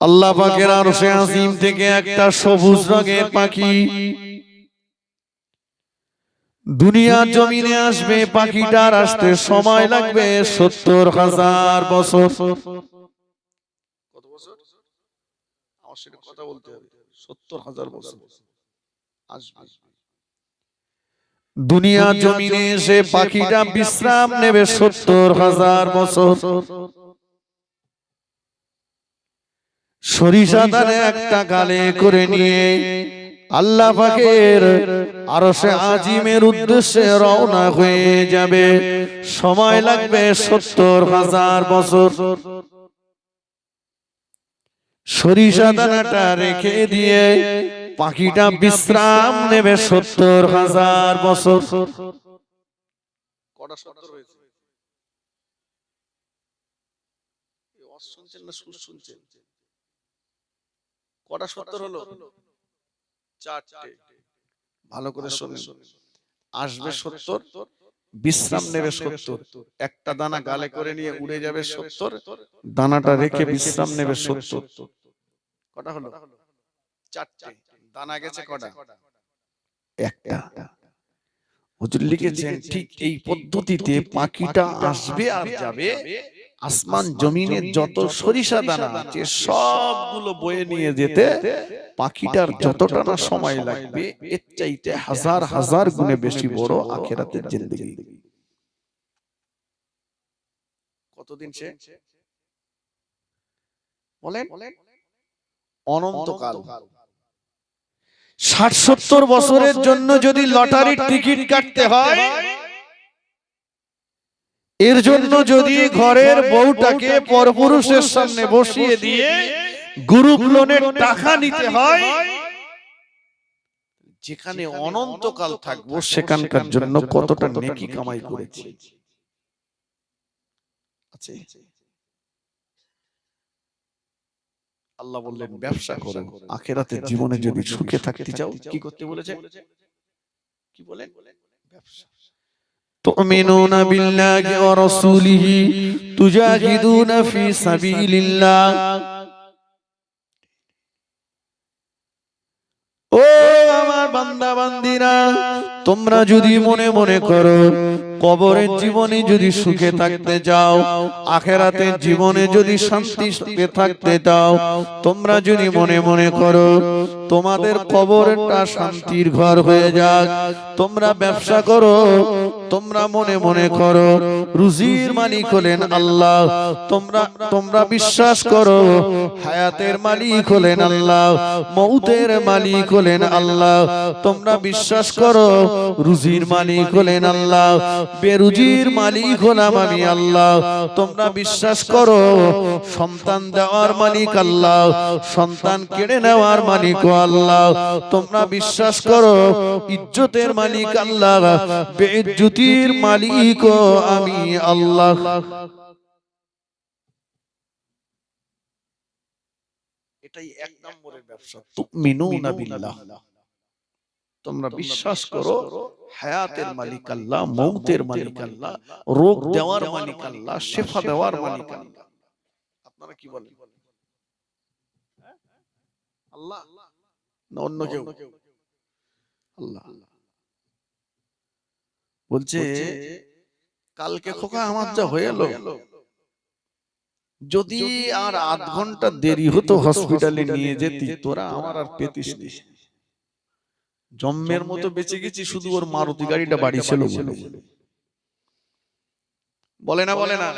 আল্লাহ পাকের আরশে আজিম থেকে একটা সবুজ রঙের পাখি দুনিয়ার জমিনে আসবে পাখিটার আসতে সময় লাগবে সত্তর হাজার বছর। কত বছর? আমার সেটা কথা বলতে হবে। সত্তর হাজার বছর। আসবে। দুনিয়া জমিনে এসে পাখিটা বিশ্রাম নেবে সত্তর হাজার বছর। সরিষা দানে একটা গালে করে নিয়ে আল্লাহ পাকের আরও সে আজিমের উদ্দেশ্যে রওনা হয়ে যাবে। সময় লাগবে সত্তর হাজার বছর। সরিষা দানাটা রেখে দিয়ে পাখিটা বিশ্রাম নেবে সত্তর হাজার বছর। কটা সত্তর হয়েছে? শুনছেন না সুর শুনছেন কটা সত্তর হলো? চারটে। ভালো করে শোনেন। আসবে সত্তর বিশ্রাম নেবে সত্তর। একটা দানা গালে করে নিয়ে উড়ে যাবে সত্তর। দানাটা রেখে বিশ্রাম নেবে সত্তর। কটা হলো? চারটে। দানা গেছে কটা? একটা। হুজুর লিখেছেন ঠিক এই পদ্ধতিতে পাখিটা আসবে আর যাবে আসমান জমিনে যত সরিষা দানা আছে সবগুলো বয়ে নিয়ে যেতে পাখিটার যতটা না সময় লাগবে এর চাইতে হাজার হাজার গুণে বেশি বড় আখেরাতের জিন্দগি। কতদিন সে? বলেন। অনন্তকাল। ষাট, সত্তর বছরের জন্য যদি লটারির টিকিট কাটতে হয়, এর জন্য যদি ঘরের বউটাকে পরপুরুষের সামনে বসিয়ে দিয়ে গ্রুপ লোনের টাকা নিতে হয়, যেখানে অনন্তকাল থাকব, সেখানকার জন্য কতটা নেকি কামাই করেছি। আছে আল্লাহ বললেন ব্যবসা করো আখেরাতের জীবনে যদি সুখে থাকতে চাও কি করতে বলেছে কি বলেন ব্যবসা تؤمنون بالله ورسوله تجاهدون في سبيل الله ও আমার বান্দা বান্দিরা তোমরা যদি মনে মনে করো কবরের জীবনে যদি সুখে থাকতে চাও আখেরাতের জীবনে যদি শান্তি থাকতে চাও তোমরা যদি মনে মনে করো তোমাদের কবরটা শান্তির ঘর হয়ে যাক। তোমরা ব্যবসা করো তোমরা মনে মনে করো রুজির মালিক হলেন আল্লাহ। তোমরা তোমরা বিশ্বাস করো হায়াতের মালিক হলেন আল্লাহ। মৌতের মালিক হলেন আল্লাহ। তোমরা বিশ্বাস করো রুজির মালিক হলেন আল্লাহ। বেরুজির মালিক হলাম আমি আল্লাহ। তোমরা বিশ্বাস করো সন্তান দেওয়ার মালিক আল্লাহ। সন্তান কেড়ে নেওয়ার মালিক আল্লাহ তোমরা বিশ্বাস করো ইজ্জতের মালিক আল্লাহ বেজ্জুতির মালিক আমি আল্লাহ। এটাই এক নম্বরের ব্যবসা। তুমিনুনা বিল্লাহ। তোমরা বিশ্বাস করো হায়াতের মালিক আল্লাহ মৌতের মালিক আল্লাহ রোগ দেওয়ার মালিক আল্লাহ শেফা দেওয়ার মালিক আল্লাহ। আপনারা কি বলেন? আল্লাহ। না অন্য কেউ। আল্লাহ। বলছে কালকে খোকা আমার যা হয়ে এলো। যদি আর আধ ঘণ্টা দেরি হতো হসপিটালে নিয়ে যেতি তোরা আমার আর পেতিস নি। জম্মের মতো বেঁচে গেছি শুধু ওর মারুতি গাড়িটা বাড়ি ছিল বলে। বলে। না। বলে না।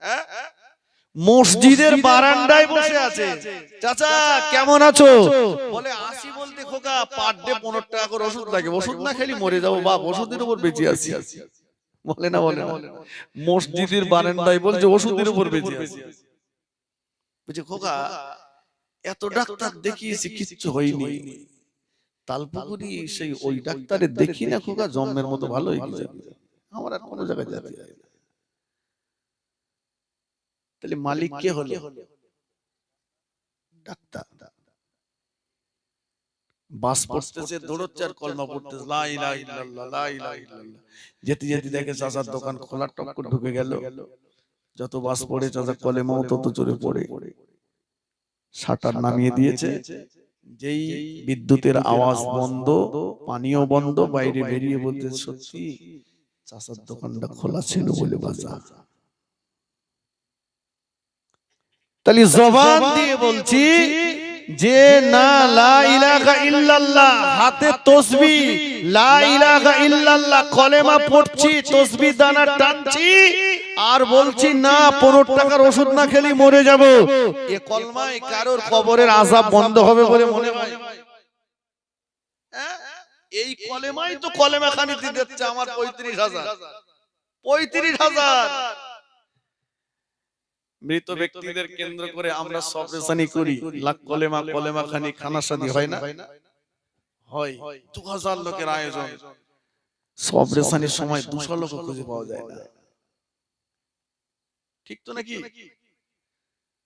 হ্যাঁ? মসজিদের বারান্দায় বসে আছে। চাচা কেমন আছো? বলে আসি বলতে খোকা পার ডে পনেরো টাকা করে ওষুধ লাগে। ওষুধ না খেলি মরে যাব বাপ ওষুধের উপর বেঁচে আছি। বলে না বলে না। মসজিদের বারান্দায় বলছে ওষুধের উপর বেঁচে আছি। বলছে খোকা এত ডাক্তার দেখিয়েছি কিচ্ছু হয়নি। তালপুকুরি সেই ওই ডাক্তারে দেখি না খোকা জন্মের মতো ভালো হয়ে গেছে। আমার আর কোনো জায়গায় যাবে না। তাহলে মালিক কে হলো? ডাক্তার। বাস পড়তেছে দৌড়চ্ছে আর কলমা পড়তেছে। লা ইলাহা ইল্লাল্লাহ লা ইলাহা ইল্লাল্লাহ। যেতে যেতে দেখে চাচার দোকান খোলা টপ করে ঢুকে গেল। যত বাস পড়ে চাচা কলেমাও তত জোরে পড়ে। শাটার নামিয়ে দিয়েছে যেই বিদ্যুতের আওয়াজ বন্ধ পানিও বন্ধ বাইরে বেরিয়ে বলতে সত্যি চাষার দোকানটা খোলা ছিল বলে বাজা তাহলে জবান দিয়ে বলছি যে না লা ইলাহা ইল্লাল্লাহ হাতে তসবি লা ইলাহা ইল্লাল্লাহ কলেমা পড়ছি তসবি দানা টানছি আর বলছি না পনেরো টাকার ওষুধ না খেলি মরে যাব। এ কলমায় কারোর কবরের আজাব বন্ধ হবে বলে মনে হয়। হ্যাঁ? এই কলেমাই তো কলেমা খানি দিতে আমার পঁয়ত্রিশ হাজার। পঁয়ত্রিশ হাজার। মৃত ব্যক্তিদের কেন্দ্র করে আমরা সবরেসানি করি। লাখ কলেমা কলেমা খানি খানা সাদি হয় না? হয় দু হাজার লোকের আয়োজন। সবরেসানির সময় দুশো লোক খুঁজে পাওয়া যায় না। ঠিক তো নাকি?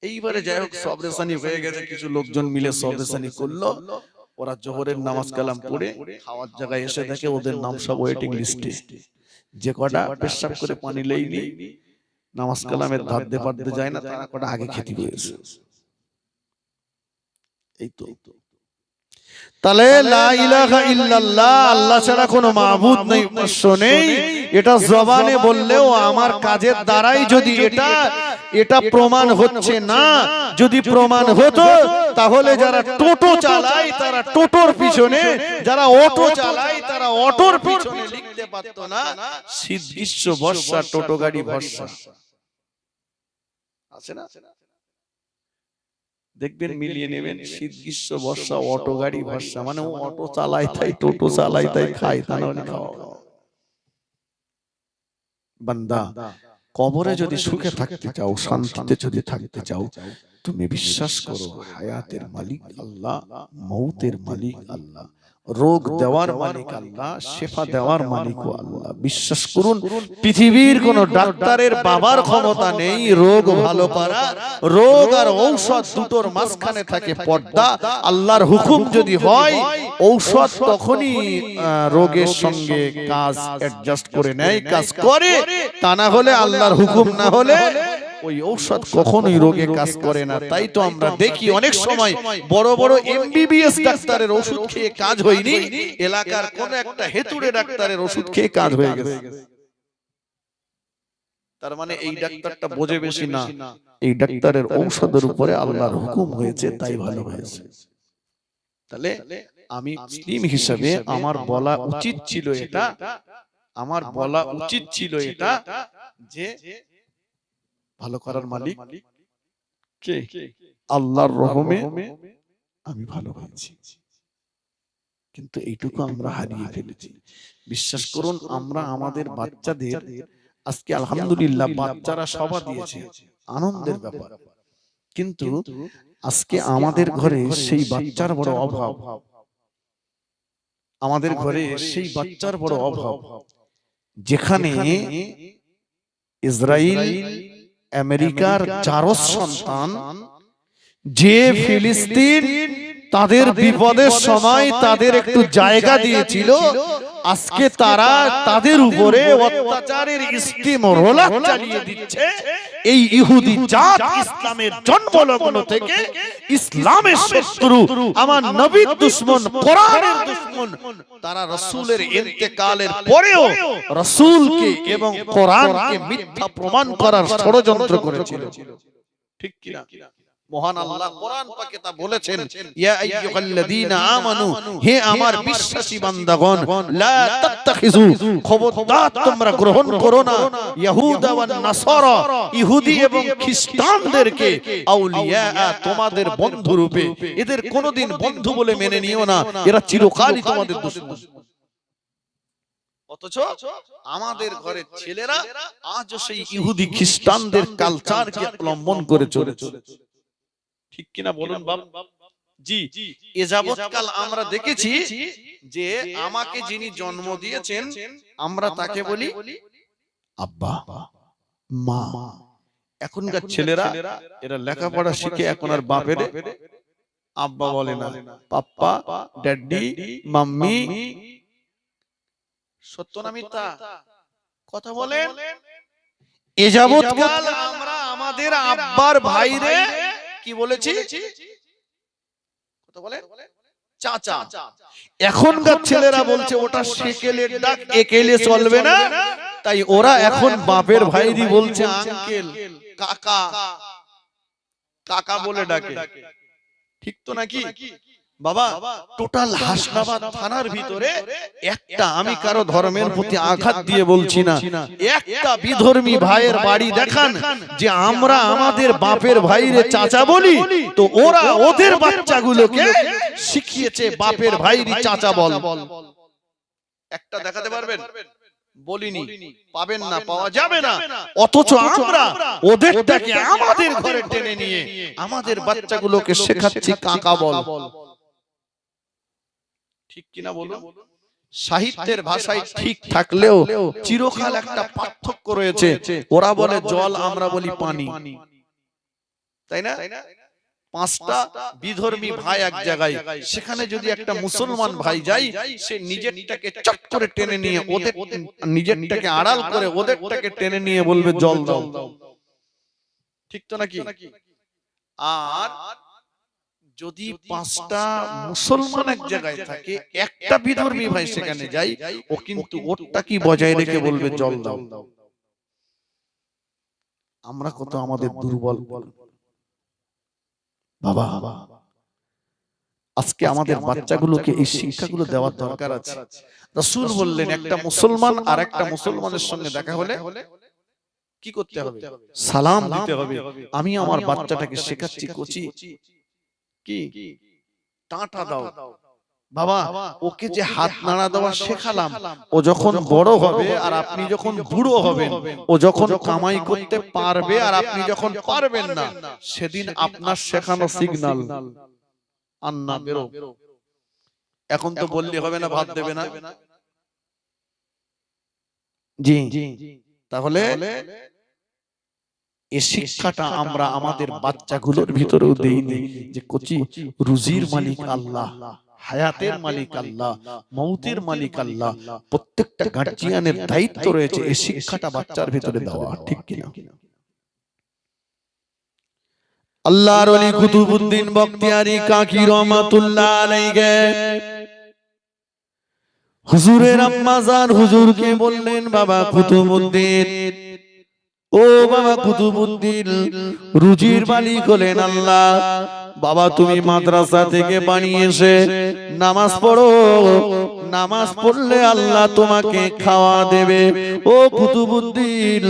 এইবারে যাই হোক সবরেসানি হয়ে গেছে কিছু লোকজন মিলে সবরেসানি করল। ওরা জোহরের নামাজ কালাম পড়ে খাওয়ার জায়গায় এসে দেখে ওদের নাম সব ওয়েটিং লিস্টে যে কটা পেশাব করে পানি লেইনি নামাজ কালামের ধাদ্দে পাদ্দে যায় না তারা কটা আগে খেতে হয়েছে এই তো। তাহলে লা ইলাহা ইল্লাল্লাহ আল্লাহ ছাড়া কোনো মাবুদ নেই উপাস্য নেই। এটা জবানে বললেও আমার কাজের দ্বারাই যদি এটা এটা প্রমাণ হচ্ছে না যদি প্রমাণ হতো তাহলে যারা টোটো চালায় তারা টোটোর পিছনে যারা অটো চালায় তারা অটোর পিছনে লিখতে পারতো না শীত গ্রীষ্ম বর্ষা টোটো গাড়ি ভরসা। আছে না? দেখবেন মিলিয়ে নেবেন শীত গ্রীষ্ম বর্ষা অটো গাড়ি ভরসা মানে ও অটো চালায় তাই টোটো চালায় তাই খায় তা খাওয়া বান্দা কবরে যদি সুখে থাকতে চাও শান্তিতে যদি থাকতে চাও তুমি বিশ্বাস করো হায়াতের মালিক আল্লাহ মৌতের মালিক আল্লাহ। রোগ দেওয়ার মালিক আল্লাহ শেফা দেওয়ার মালিক আল্লাহ। বিশ্বাস করুন পৃথিবীর কোন ডাক্তারের বাবার ক্ষমতা নেই রোগ ভালো করা রোগ আর ঔষধ দুটোর মাঝখানে থাকে পর্দা আল্লাহর হুকুম যদি হয় ঔষধ তখনই রোগের সঙ্গে কাজ অ্যাডজাস্ট করে নেয় কাজ করে। তা না হলে আল্লাহর হুকুম না হলে ওই ঔষধ কখনোই রোগে কাজ করে না। তাই তো আমরা দেখি অনেক সময় বড় বড় এমবিবিএস ডাক্তারের ওষুধ খেয়ে কাজ হয়নি। এলাকার কোন একটা হেতুড়ে ডাক্তারের ওষুধ খেয়ে কাজ হয়ে গেছে। তার মানে এই ডাক্তারটা বোঝে বেশি না। এই ডাক্তারের ঔষধের উপরে আল্লাহর হুকুম হয়েছে তাই ভালো হয়েছে। তাহলে আমি মুসলিম হিসাবে আমার বলা উচিত ছিল এটা। আমার বলা উচিত ছিল এটা যে ভালো করার মালিক কে? আল্লাহর রহমে আমি ভালো হয়েছি। কিন্তু এইটুকু আমরা হারিয়ে ফেলেছি। বিশ্বাস করুন আমরা আমাদের বাচ্চাদের আজকে আলহামদুলিল্লাহ বাচ্চারা সবা দিয়েছে। আনন্দের ব্যাপার। কিন্তু আজকে আমাদের ঘরে সেই বাচ্চার বড় অভাব। আমাদের ঘরে সেই বাচ্চার বড় অভাব। যেখানে ইসরায়েল আমেরিকার চার সন্তান যে ফিলিস্তিন তাদের বিপদের সময় তাদের একটু জায়গা দিয়েছিল আজকে তারা তাদের উপরে অত্যাচারের স্টিম রোলার চালিয়ে দিচ্ছে। এই ইহুদি জাত ইসলামের জন্মলগ্ন থেকে ইসলামের শত্রু আমার নবীর দুশ্মন কোরআনের দুশ্মন। তারা রসুলের ইন্তেকালের পরেও রসুলকে এবং কোরআনকে মিথ্যা প্রমাণ করার ষড়যন্ত্র করেছিল। ঠিক কিনা? মহান আল্লাহ কোরআন পাকে তা বলেছেন ইয়া আইয়ুহাল্লাযীনা আমানু হে আমার বিশ্বাসী বান্দাগণ লা তাত্তাখিযু খবরদার তোমরা গ্রহণ করো না। ইহুদা ওয়ান নাসারা ইহুদি এবং খ্রিস্টানদেরকে আউলিয়া তোমাদের বন্ধু রূপে। এদের কোনোদিন বন্ধু বলে মেনে নিও না। এরা চিরকালই তোমাদের দুশমন। অথচ আমাদের ঘরের ছেলেরা আজও সেই ইহুদি খ্রিস্টানদের কালচারকে অবলম্বন করে চলেছে। ঠিক কিনা বলুন বাপ? জি। এ যাবৎকাল আমরা দেখেছি যে আমাকে যিনি জন্ম দিয়েছেন আমরা তাকে বলি আব্বা মা। এখনকার ছেলেরা এরা লেখাপড়া শিখে এখন আর বাপের আব্বা বলে না। পাপ্পা ড্যাডি মাম্মি। সত্য না মিথ্যা? কথা বলেন। এ যাবৎকাল আমরা আমাদের আব্বার ভাইরে কি বলেছি? বলে? চাচা। এখনকার ছেলেরা বলছে ওটা সেকেলের ডাক একেলে চলবে না। তাই ওরা এখন বাপের ভাইরি বলছে আঙ্কেল কাকা। কাকা বলে ডাকে। ঠিক তো নাকি? বাবা টোটাল হাসনাবাদ থানার ভিতরে একটা আমি কারও ধর্মের প্রতি আঘাত দিয়ে বলছি না। একটা বিধর্মী ভাইয়ের বাড়ি দেখান যে আমরা আমাদের বাপের ভাইরে চাচা বলি তো ওরা ওদের বাচ্চাগুলোকে শিখিয়েছে বাপের ভাইরি চাচা বল। একটা দেখাতে পারবেন? বলিনি। পাবেন না পাওয়া যাবে না। অথচ আমরা ওদেরটাকে আমাদের ঘরে টেনে নিয়ে আমাদের বাচ্চাগুলোকে শেখাচ্ছি কাকা বল। ঠিক কিনা বলুন? সাহিত্যের ভাষায় ঠিক থাকলেও চিরকাল একটা পার্থক্য রয়েছে। ওরা বলে জল আমরা বলি পানি। তাই না? পাঁচটা বিধর্মী ভাই এক জায়গায়। সেখানে যদি একটা মুসলমান ভাই যাই সে নিজেরটাকে চট করে টেনে নিয়ে ওদের নিজেরটাকে আড়াল করে ওদেরটাকে টেনে নিয়ে বলবে জল দাও। ঠিক তো নাকি? আর যদি পাঁচটা মুসলমান এক জায়গায় থাকে একটা বিধর্মী ভাই সেখানে যাই ও কিন্তু ওরটা কি বজায় রেখে বলবে? জল দাও। আমরা কত আমাদের দুর্বল। বাবা আজকে আমাদের বাচ্চাগুলোকে এই শিক্ষাগুলো দেওয়ার দরকার আছে। রাসূল বললেন একটা মুসলমান আর একটা মুসলমানের সঙ্গে দেখা হলে কি করতে হবে? সালাম দিতে হবে। আমি আমার বাচ্চাটাকে শেখাচ্ছি কোচি। কি? টাটা দাও। বাবা ওকে যে হাত নাড়া দেওয়া শেখালাম ও যখন বড় হবে আর আপনি যখন বুড়ো হবেন ও যখন কামাই করতে পারবে আর আপনি যখন পারবেন না সেদিন আপনার শেখানো সিগনাল আন্না বেরো। এখন তো বললে হবে না ভাত দেবে না। জি। জি। তাহলে শিক্ষাটা আমরা আমাদের বাচ্চাগুলোর ভিতরেও দেইনি যে কচি রুজির মালিক আল্লাহ হায়াতের মালিক আল্লাহ মৌতের মালিক আল্লাহ। প্রত্যেকটা গার্জিয়ানের দায়িত্ব রয়েছে এই শিক্ষাটা বাচ্চার ভিতরে দেওয়া ঠিক কিনা? আল্লাহর ওলি কুতুবউদ্দিন বখতিয়ারি কাকি রহমাতুল্লাহ আলাইহি হুজুরের আম্মা জান হুজুরকে বললেন বাবা কুতুবউদ্দিন ও বাবা কুতুবউদ্দিন রুজির মালিক হলেন আল্লাহ। বাবা, তুমি মাদ্রাসা থেকে বানিয়েছে নামাজ পড়ো। নামাজ পড়লে আল্লাহ তোমাকে খাওয়া দেবে। ও কুতুবউদ্দিন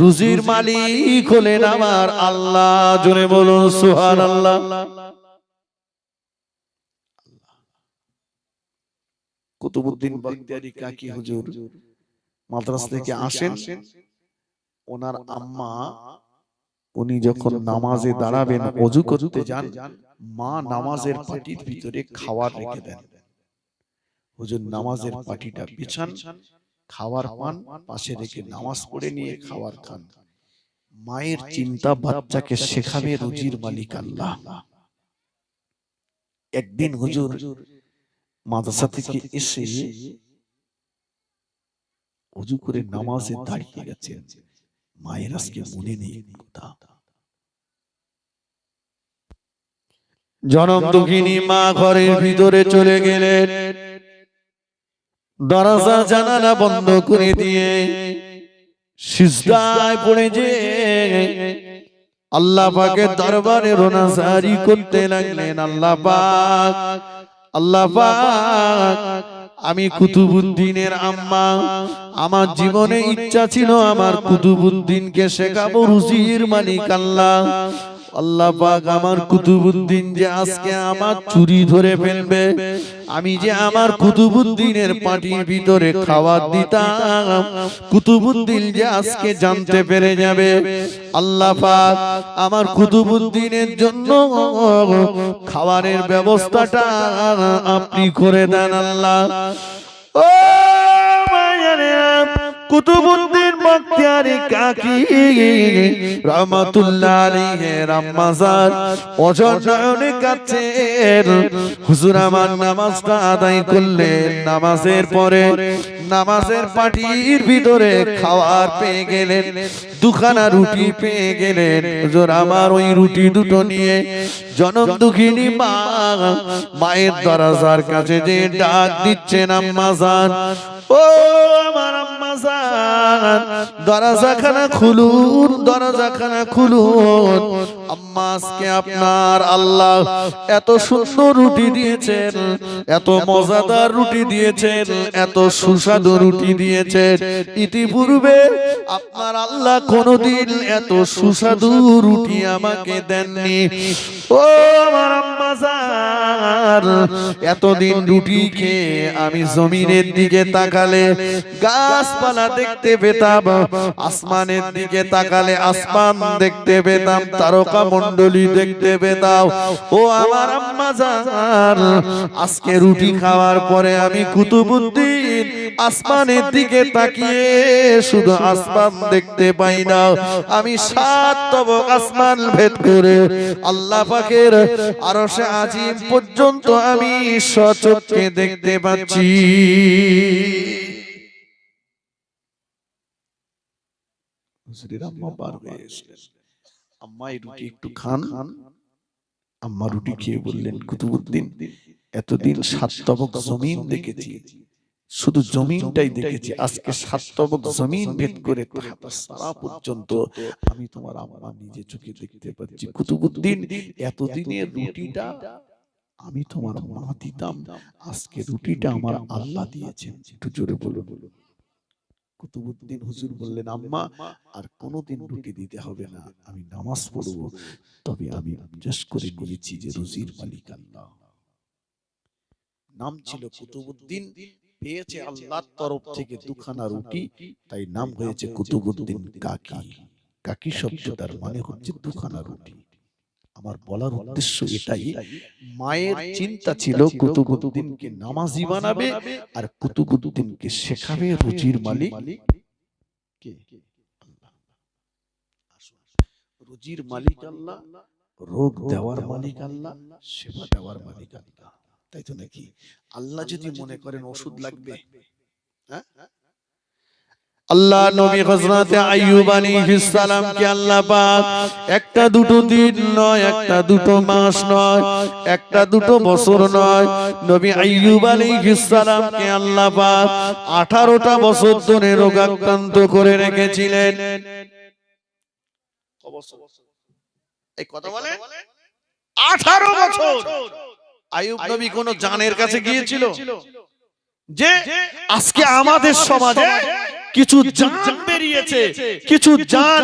রুজির মালিক হলেন আমার আল্লাহ। জোরে বলুন সুবহানাল্লাহ। কুতুবউদ্দিন বাগদাদি কাকি হুজুর মাদ্রাসা থেকে আসেন। ওনার আম্মা উনি যখন নামাজে দাঁড়াবেন অজু করতে যান মা নামাজের পাটির ভিতরে খাবার রেখে দেন। হুজুর নামাজের পাটিটা বিছান খাবার পান পাশে রেখে নামাজ পড়ে নিয়ে খাবার খান। মায়ের চিন্তা বাচ্চাকে শেখাবে রুজির মালিক আল্লাহ। একদিন হুজুর মাদ্রাসা থেকে এসে অজু করে নামাজে দাঁড়িয়ে গেছেন। মায়ের আজকে মনে নেই কথা। জনম দুঃখিনী মা ঘরের ভিতরে চলে গেলেন। দরজা জানালা বন্ধ করে দিয়ে সিজদায় পড়ে যে আল্লাহ পাকের দরবারে রোনাজারি করতে লাগলেন আল্লাহ পাক। আল্লাহ পাক। আমি কুতুবুদ্দিনের আম্মা। আমার জীবনে ইচ্ছা ছিল আমার কুতুবুদ্দিনকে শেখাবো রুজির মালিক আল্লাহ। আল্লাহ। পাক আমার কুতুবুদ্দিন যে আজকে আমার চুরি ধরে ফেলবে। আমি যে আমার কুতুবুদ্দিনের পাটির ভিতরে খাবার দিতাম। কুতুবুদ্দিন যে আজকে জানতে পেরে যাবে। আল্লাহ পাক আমার কুতুবুদ্দিনের জন্য খাবারের ব্যবস্থাটা আপনি করে দেন আল্লাহ। ও Yeah, yeah. কুতুবুদ্দিন বখতিয়ারি কাকি। রহমাতুল্লাহ আলাইহি রাম্মাজার অজর নয়নে কাছেন হুজুর আমার নামাজটা আদায় করলেন। নামাজের পরে নামাজের পাটির ভিতরে খাওয়ার পেয়ে গেলেন। দুখানা রুটি পেয়ে গেলেন। হুজুর আমার ওই রুটি দুটো নিয়ে জনম দুঃখিনী মা মায়ের দরজার কাছে যে ডাক দিচ্ছেন আম্মাজান ও আমার আম্মাজান দরজাখানা খুলুন দরজাখানা খুলুন। আম্মা আপনার আল্লাহ এত সুন্দর রুটি দিয়েছেন, এত মজাদার রুটি দিয়েছেন, এত সুস্বাদু রুটি দিয়েছেন। ইতিপূর্বে আপনার আল্লাহ কোনোদিন এত সুস্বাদু রুটি আমাকে দেননি। ও আমার আম্মাজান এতদিন রুটি খেয়ে আমি জমিনের দিকে তাকালে গাছপালা দেখতে পেতাম, আসমানের দিকে তাকালে আসমান দেখতে পেতাম, তারকা মন্ডলী দেখতে পেতাম। ও আমার আম্মাজান আজকে রুটি খাওয়ার পরে আমি কুতুবুদ্দিন আসমানের দিকে তাকিয়ে শুধু আসমান দেখতে পাই না। আমি সাত আসমান ভেদ করে আল্লাহ পাকের আরশে আজিম পর্যন্ত আমি সচক্ষে দেখতে পাচ্ছি। হুজুরের আম্মা হয়ে এসলেন। আম্মা এই রুটি একটু খান। আম্মা রুটি খেয়ে বললেন কুতুবুদ্দিন এতদিন সাত তবক জমিন দেখেছি। শুধু জমিনটাই দেখেছি। আজকে সাত তবক জমিন ভেদ করে সারা পর্যন্ত আমি তোমার আম্মা নিজে চোখে দেখতে পাচ্ছি। কুতুবুদ্দিন এতদিনের রুটিটা আমি তোমার মা দিতাম। আজকে রুটিটা আমার আল্লাহ দিয়েছেন। একটু জোরে বলো কুতুবুদ্দিন হুজুর বললেন, আম্মা, আর কোনোদিন রুটি দিতে হবে না। আমি নামাজ পড়ব। তবে আমি করে যে রুজির মালিক আল্লাহ। নাম ছিল কুতুবুদ্দিন। পেয়েছে আল্লাহর তরফ থেকে দুখানা রুটি, তাই নাম হয়েছে কুতুবুদ্দিন কাকি। কাকি শব্দটার মানে হচ্ছে দুখানা রুটি। আমার বলার উদ্দেশ্য এটাই মায়ের চিন্তা ছিল কুতুবুদ্দিনকে নামাজি বানাবে আর কুতুবুদ্দিনকে শেখাবে রুজির মালিক। কে? আল্লাহ। রুজির মালিক আল্লাহ রোগ দেওয়ার মালিক আল্লাহ সেবা দেওয়ার মালিক আল্লাহ। তাই তো নাকি? আল্লাহ যদি মনে করেন ওষুধ লাগবে। হ্যাঁ? আল্লাহ নবী হযরতে আইয়ুব আলাইহিস সালাম কে আল্লাহ পাক একটা দুটো দিন নয় একটা দুটো মাস নয় একটা দুটো বছর নয় নবী আইয়ুব আলাইহিস সালাম কে আল্লাহ পাক 18টা বছর ধরে রোগাক্রান্ত করে রেখেছিলেন। এই কথা বলে? 18 বছর। আইয়ুব নবী কোন জানের কাছে গিয়েছিল? যে আজকে আমাদের সমাজে কিছু জান বেরিয়েছে কিছু জান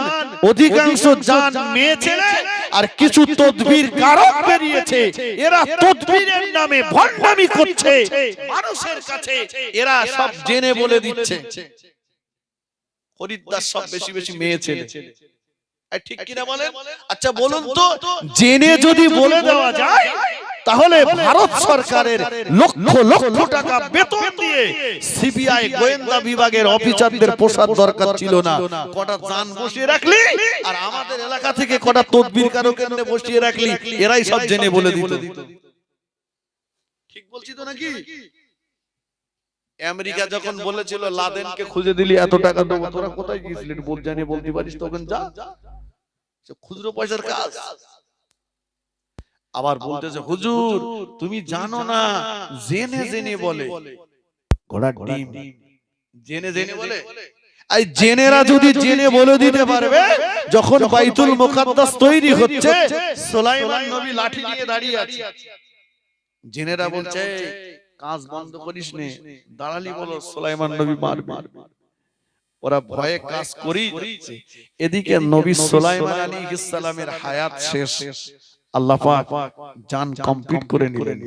অধিকাংশ জান মেয়ে ছেলে আর কিছু তদবির কারক বেরিয়েছে। এরা তদবিরের নামে ভণ্ডামি করছে। মানুষের কাছে এরা সব জেনে বলে দিচ্ছে। খরিদ্দার সব বেশি বেশি মেয়ে ছেলে ঠিক কিনা বলেন? আচ্ছা বলুন তো জেনে যদি বলে দেওয়া যায় তাহলে ভারত সরকারের লক্ষ লক্ষ টাকা বেতন দিয়ে সিবিআই গোয়েন্দা বিভাগের অফিসারদের পোষার দরকার ছিল না। কটা জান বসিয়ে রাখলি আর আমাদের এলাকা থেকে কটা তদবির কারও কেন্দ্রে বসিয়ে রাখলি এরাই সব জেনে বলে দিত। ঠিক বলছি তো নাকি? আমেরিকা যখন বলেছিল লাদেনকে খুঁজে দিলি এত টাকা দেবো তোরা কোথায় গিয়েছিলি? বল জানিয়ে বলতে পারিস তখন যা। খুচরো পয়সার কাজ। আবার বলতেছে হুজুর তুমি জানো না জেনে জেনে বলে। ঘোড়ার ডিম। জেনে জেনে বলে। এই জেনেরা যদি জেনে বলে দিতে পারবে যখন বাইতুল মুকাদ্দাস তৈরি হচ্ছে সুলাইমান নবী লাঠি নিয়ে দাঁড়িয়ে আছে। জেনেরা বলছে কাজ বন্ধ করিস নে দাঁড়ালি বলো সুলাইমান নবী মারবে। ওরা ভয়ে কাজ যাচ্ছে এদিকে নবী সুলাইমান আলাইহিস সালামের হায়াত শেষ। আল্লাহ পাক জান কমপ্লিট করে নিলেন।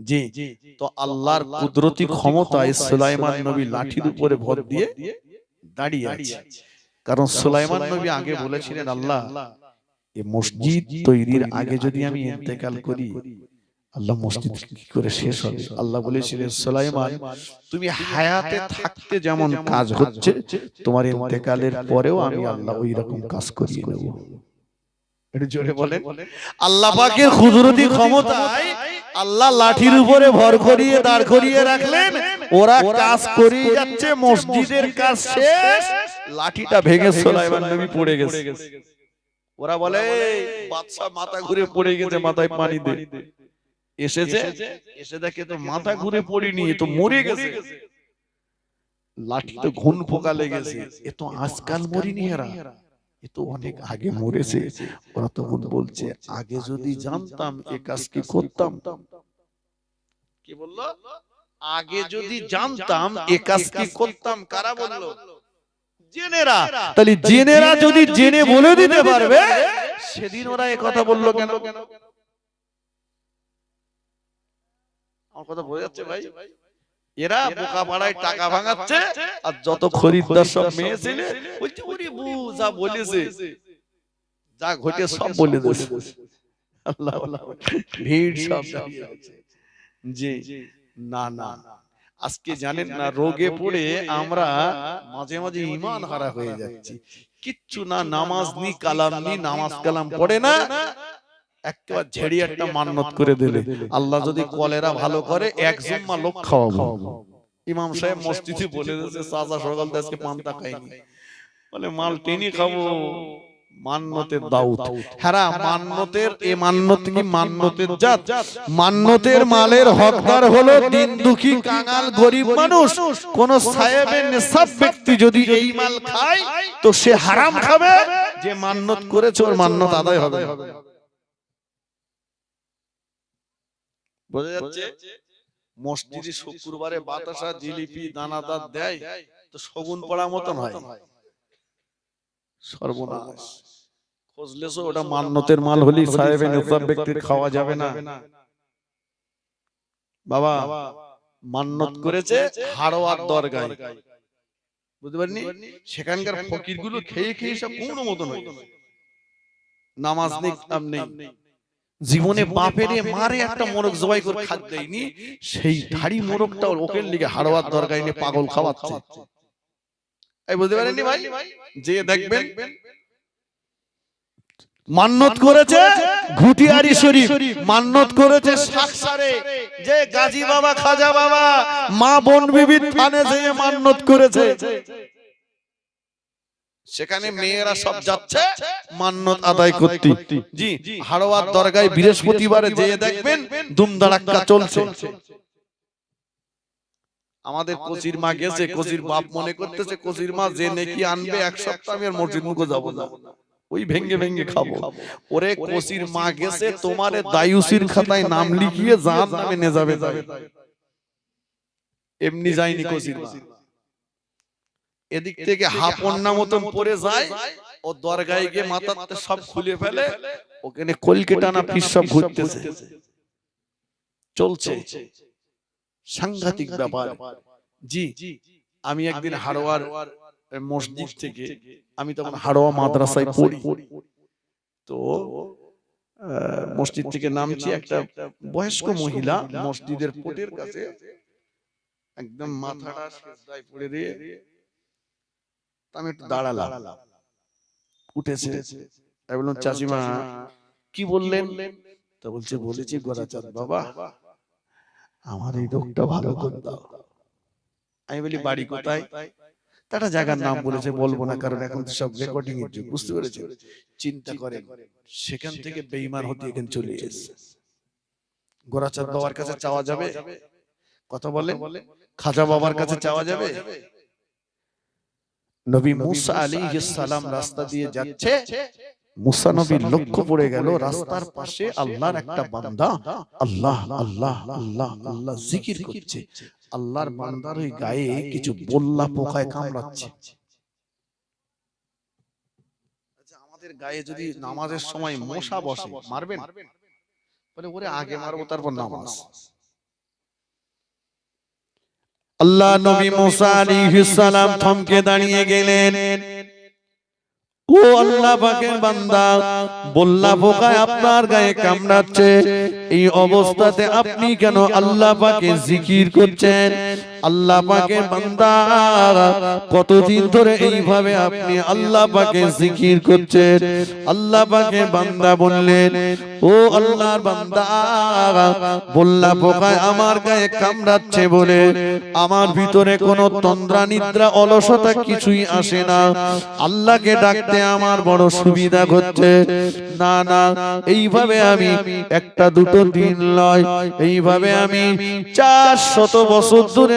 জি। তো আল্লাহর কুদরতি ক্ষমতায় সুলাইমান নবী লাঠির উপরে ভর দিয়ে দাঁড়িয়ে আছে। কারণ সুলাইমান নবী আগে বলেছিলেন আল্লাহ এই মসজিদ তৈরির আগে যদি আমি ইন্তেকাল করি আল্লাহ মসজিদ কি করে শেষ হবে? আল্লাহ বলেছিলেন সুলাইমান তুমি হায়াতে থাকতে যেমন কাজ হচ্ছে তোমার ইন্তেকালের পরেও আমি আল্লাহ ওই রকম কাজ করিয়ে নেব একটু জোরে বলেন। আল্লাহ পাকের কুদরতি ক্ষমতায় আল্লাহ লাঠির উপরে ভর করিয়ে দাঁড় করিয়ে রাখলেন। ওরা কাজ করিয়ে যাচ্ছে মসজিদের কাজ শেষ। লাঠিটা ভেঙে সুলাইমান নবী পড়ে গেছে। ওরা বলে বাদশা মাথা ঘুরে পড়ে গেছে মাথায় পানি দে। এসেছে এসে দেখে তো মাথা ঘুরে পড়িনি তো মরে গেছে। লাঠি তো ঘুন পোকা লেগেছে এ তো আজকাল মরিনি এরা। এ তো অনেক আগে মরেছে। ওরা তখন বলছে আগে যদি জানতাম এ কাজ কি করতাম। কি বলল? আগে যদি জানতাম এ কাজ কি করতাম। কারা বলল? জেনেরা। তাহলে জেনেরা যদি জেনে বলে দিতে পারবে সেদিন ওরা এ কথা বলল কেন? আমার কথা বোঝা যাচ্ছে ভাই? এরা বোকা পাড়ায় টাকা ভাঙাচ্ছে আর যত খরিদ্দার সব মেয়ে ছেলে বলছে ওরে যা বলেছে যা ঘটে সব বলে আল্লাহ আল্লাহ ভিড় সব জি না না। আজকে জানেন না রোগে পড়ে আমরা মাঝে মাঝে ইমান হারা হয়ে যাচ্ছি। কিচ্ছু না নামাজ নি কালাম নি নামাজ কালাম পড়ে না। একবার ঝেড়ি একটা মান্নত করে দিলে। আল্লাহ যদি কলেরা ভালো করে এক জুম্মা লোক খাওয়াবো। ইমাম সাহেব মসজিদে বলে দিয়েছে চাচা সকাল থেকে আজকে পান্তা খাইনি। বলে মাল টেনি খাব মান্নতের দাউদ। হ্যাঁ মান্নতের এ মান্নত কি মান্নতের জাত? মান্নতের মালের হকদার হলো দিন দুঃখী কাঙাল গরিব মানুষ। কোন সাহেবের নেশাব ব্যক্তি যদি এই মাল খায় তো সে হারাম খাবে? যে মান্নত করেছে ওর মান্নত আদায় হবে বোঝা যাচ্ছে? মসজিদে শুক্রবারে বাতাসা জিলিপি দানাদার দেয় তো শগুন পড়া মতন হয়। সর্বনাশ। খোঁজলেছো ওটা মান্নতের মাল হলি সাহেবে নেতার ব্যক্তির খাওয়া যাবে না। বাবা মান্নত করেছে হাড়োয়ার দরগায়। বুঝতে পারিনি? সেখানকার ফকিরগুলো খেয়ে খেয়ে সব কোনো মতন হয়ে নামাজ নেই। জীবনে বাপেরে মারে একটা মোরগ জবাই করে খাদ দেয়নি সেই ধাড়ি মোরগটা ওকে লিগে হাড়োয়ার দরগায় নিয়ে পাগল খাওয়াচ্ছে। এই বুঝতে পারেননি ভাই? যে দেখবেন মান্নত করেছে ঘুটিয়ারি শরীফ। মান্নত করেছে সাকসারে যে গাজী বাবা খাজা বাবা মা বোন বিবির থানে মান্নত করেছে। সেখানে মেয়েরা সব যাচ্ছে মান্নত আদায় করতে। জি হাড়োয়ার দরগায় বৃহস্পতিবারে যেয়ে দেখবেন দুমদারাক্কা চলছে। আমাদের কচির মা গেছে কচির বাপ মনে করতেছে কচির মা যে নেকি আনবে এক সপ্তাহ আমি আর মসজিদ মুখে যাব না। ওই ভেঙ্গে ভেঙ্গে খাব। ওরে কচির মা গেছে তোমার দায়ুসির খাতায় নাম লিখিয়ে যার নামে নে যাবে যাবে এমনি যায়নি কচির মা। এদিক থেকে হাপন্না মতন পড়ে যায় ও দরগায় গিয়ে মাথাতে সব খুলে ফেলে ওখানে কলকেটানা পিস সব ঘুরতেছে। চলছে। সাংঘাতিক ব্যাপার। জি আমি একদিন হাড়োয়ার মসজিদ থেকে আমি তখন হারোয়া মাদ্রাসায় পড়ি। তো মসজিদ থেকে নামছি একটা বয়স্ক মহিলা মসজিদের পোটের কাছে একদম মাথাটা পড়ে দিয়ে আমি একটু দাঁড়ালাম। উঠেছে। আমি বললাম চাচিমা কি বললেন? তা বলছে বলেছি গোরাচাঁদ বাবা আমার এই রোগটা ভালো করে দাও। আমি বলি বাড়ি কোথায়? তারা জায়গার নাম বলেছে বলব না কারণ এখন সব রেকর্ডিং এর যুগ বুঝতে পেরেছ? চিন্তা করেন সেখান থেকে বেইমান হতে এখানে চলে এসেছে। গোরাচাঁদ বাবার কাছে চাওয়া যাবে? কথা বলে খাজা বাবার কাছে চাওয়া যাবে? নবী মুসা আলাইহিস সালাম রাস্তা দিয়ে যাচ্ছে। মুসা নবীর লক্ষ্য পড়ে গেল রাস্তার পাশে আল্লাহর একটা বান্দা। আল্লাহ আল্লাহ আল্লাহ আল্লাহ জিকির করছে। আল্লাহর বান্দার ওই গায়ে কিছু বল্লা পোকায় কামড়াচ্ছে। আচ্ছা, আমাদের গায়ে যদি নামাজের সময় মশা বসে মারবেন? বলে ওরে আগে মারবো তারপর নামাজ। আল্লাহ নবী মুসা আলাইহিস সালাম থমকে দাঁড়িয়ে গেলেন। ও আল্লাহ পাকের বান্দা বল্লা পোকায় আপনার গায়ে কামড়াচ্ছে। এই অবস্থাতে আপনি কেন আল্লাহ পাকে জিকির করছেন? আল্লাহ পাকের বান্দা কতদিন ধরে এইভাবে আপনি আল্লাহ পাকে জিকির করছেন? আল্লাহ পাকের বান্দা বললেন ও আল্লাহর বান্দা বল্লা পোকায় আমার গায়ে কামড়াচ্ছে বলে আমার ভিতরে কোনো তন্দ্রা নিদ্রা অলসতা কিছুই আসে না। আল্লাহকে ডাকতে আমার বড় সুবিধা হচ্ছে না না এইভাবে আমি একটা দুটো দিন নয় এইভাবে আমি চার শত বছর ধরে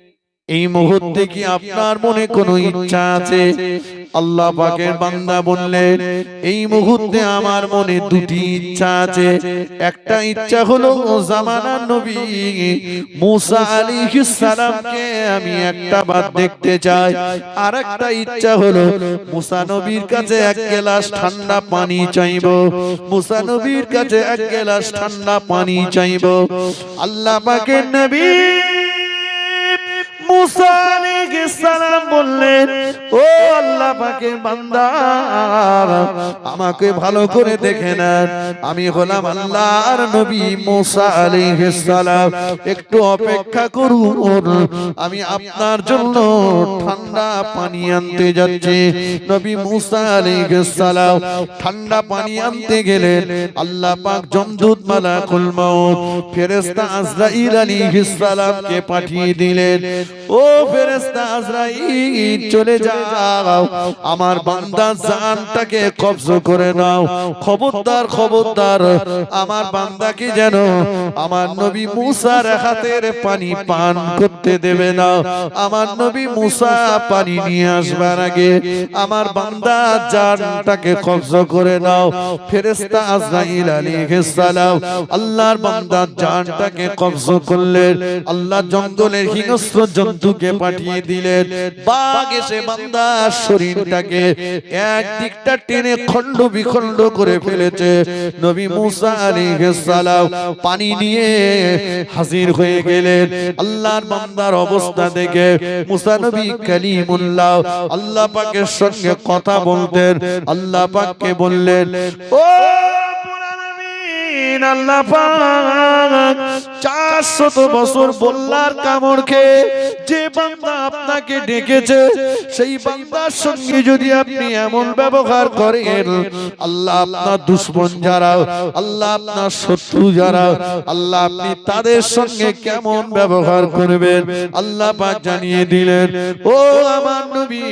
এই মুহূর্তে কি আপনার মনে কোনো ইচ্ছা আছে? আল্লাহ পাকের বান্দা বললেন এই মুহূর্তে আমার মনে দুটি ইচ্ছা আছে। একটা ইচ্ছা হলো জামানার নবী, মুসা আলাইহিস সালামকে আমি একটা বার দেখতে চাই। আর একটা ইচ্ছা হলো, মুসা নবীর কাছে এক গ্লাস ঠান্ডা পানি চাইব। মুসা নবীর কাছে এক গ্লাস ঠান্ডা পানি চাইব। আল্লাহ পাকের নবী মুসা আলাইহিস সালাম বললেন, ও আল্লাহ পাকের বান্দা, আমাকে ভালো করে দেখে নেন। আমি হলাম আল্লাহর নবী মুসা আলাইহিস সালাম। একটু অপেক্ষা করুন, আমি আপনার জন্য ঠান্ডা পানি আনতে যাচ্ছি। নবী মুসা আলাইহিস সালাম ঠান্ডা পানি আনতে গেলেন। আল্লাহ পাক জমদূত মালাকুল মাউত ফেরেশতা আজরাইল আলাইহিস সালামকে পাঠিয়ে দিলেন। ও ফেরেশতা চলে যাও। আমার জানটাকে কবজ করে নাও। খবরদার খবরদার, আমার যেন আমার নবী মুসার হাতের পানি পান করতে দেবে না। আমার নবী মুসা পানি নিয়ে আসবার আগে আমার বান্দা জানটাকে কবজ করে নাও। ফেরেশতা আজরাইল আলাইহিস সালাম আল্লাহর বান্দা জানটাকে কবজ করলেন। আল্লাহ জঙ্গলের হিংস্র জন্তুকে পাঠিয়ে দিলেন। বাঘ এসে বান্দার শরীরটাকে এক দিকটা টেনে খণ্ড বিখণ্ড করে ফেলেছে। নবী মুসা সালাম পানি নিয়ে হাজির হয়ে গেলেন। আল্লাহর বান্দার অবস্থা দেখে মুসা নবী কালিমুল্লাহ আল্লাহ পাকের সঙ্গে কথা বলতেন। আল্লাহ পাককে বললেন, ও আল্লাহ পাক চারশত বছর বল্লার কামড় খেয়ে যে বান্দা আপনাকে ডেকেছে, সেই বান্দার সঙ্গে যদি আপনি এমন ব্যবহার করেন, আল্লাহ আপনার দুশ্মন যারা, আল্লাহ আপনার শত্রু যারা, আল্লাহ আপনি তাদের সঙ্গে কেমন ব্যবহার করবেন, আল্লাহ জানিয়ে দিলেন, ও আমার নবী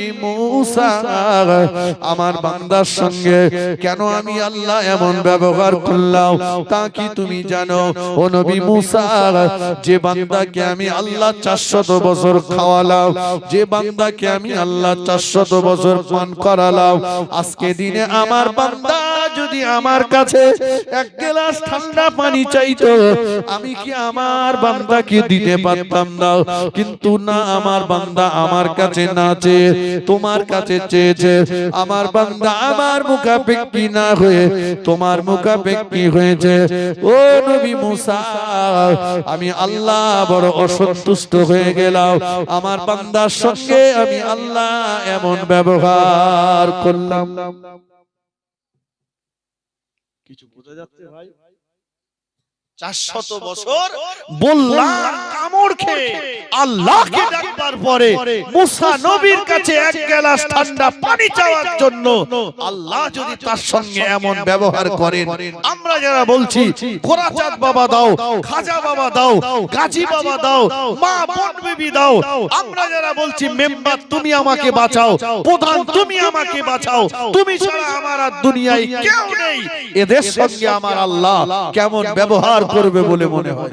আমার বান্দার সঙ্গে কেন আমি আল্লাহ এমন ব্যবহার করলাম? তা কি তুমি জানো? ও নবী মুসা যে বান্দাকে আমি আল্লাহ বছর খাওয়ালাম, যে বান্দাকে আমি আল্লাহ বছর পান করালাম, আজকে দিনে আমার বান্দা যদি আমার কাছে এক ঠান্ডা পানি আমি কি আমার বান্দাকে দিতে পারতাম না? কিন্তু না, আমার বান্দা আমার কাছে তোমার কাছে চেয়েছে, আমার বান্দা আমার মুখাপেক্ষি না হয়ে, তোমার মুখাপেক্ষি হয়েছে। ও নবী মুসা আমি আল্লাহ বড় অসন্তুষ্ট হয়ে গেলাম আমার বান্দার সঙ্গে আমি আল্লাহ এমন ব্যবহার করলাম। কিছু বোঝা যাচ্ছে ভাই? চারশত বছর বললাম কামড় খেয়ে আল্লাহকে ডাকবার পরে মুসা নবীর কাছে এক গ্লাস ঠান্ডা পানি চাওয়ার জন্য আল্লাহ যদি তার সঙ্গে এমন ব্যবহার করেন আমরা যারা বলছি বাবা দাও খাজা বাবা দাও গাজী বাবা দাও মা বোন বিবি দাও আমরা যারা বলছি মেম্বার তুমি আমাকে বাঁচাও প্রধান তুমি আমাকে বাঁচাও তুমি ছাড়া আমার আর দুনিয়ায় কেউ নেই। এদের সঙ্গে আমার আল্লাহ কেমন ব্যবহার করবে বলে মনে হয়।